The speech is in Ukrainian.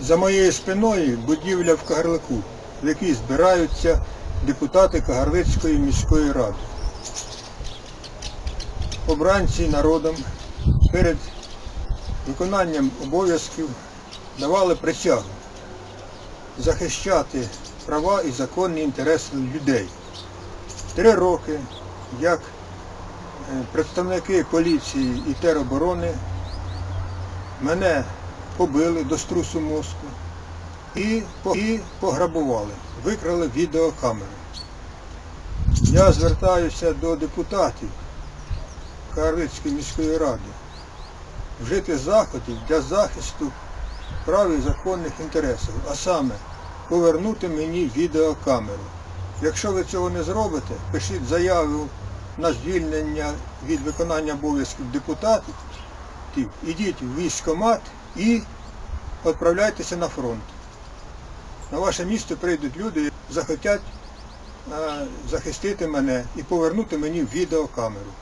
За моєю спиною будівля в Кагарлику, в якій збираються депутати Кагарлицької міської ради. Обранці народом перед виконанням обов'язків давали присягу захищати права і законні інтереси людей. Три роки, як е, представники поліції і тероборони мене побили до струсу мозку і, і пограбували, викрали відеокамери. Я звертаюся до депутатів Карлицької міської ради вжити заходів для захисту прав і законних інтересів, а саме повернути мені відеокамеру. Якщо ви цього не зробите, пишіть заяву на звільнення від виконання обов'язків депутатів, ті, ідіть в військкомат і відправляйтеся на фронт. На ваше місто прийдуть люди захотять е, захистити мене і повернути мені відеокамеру.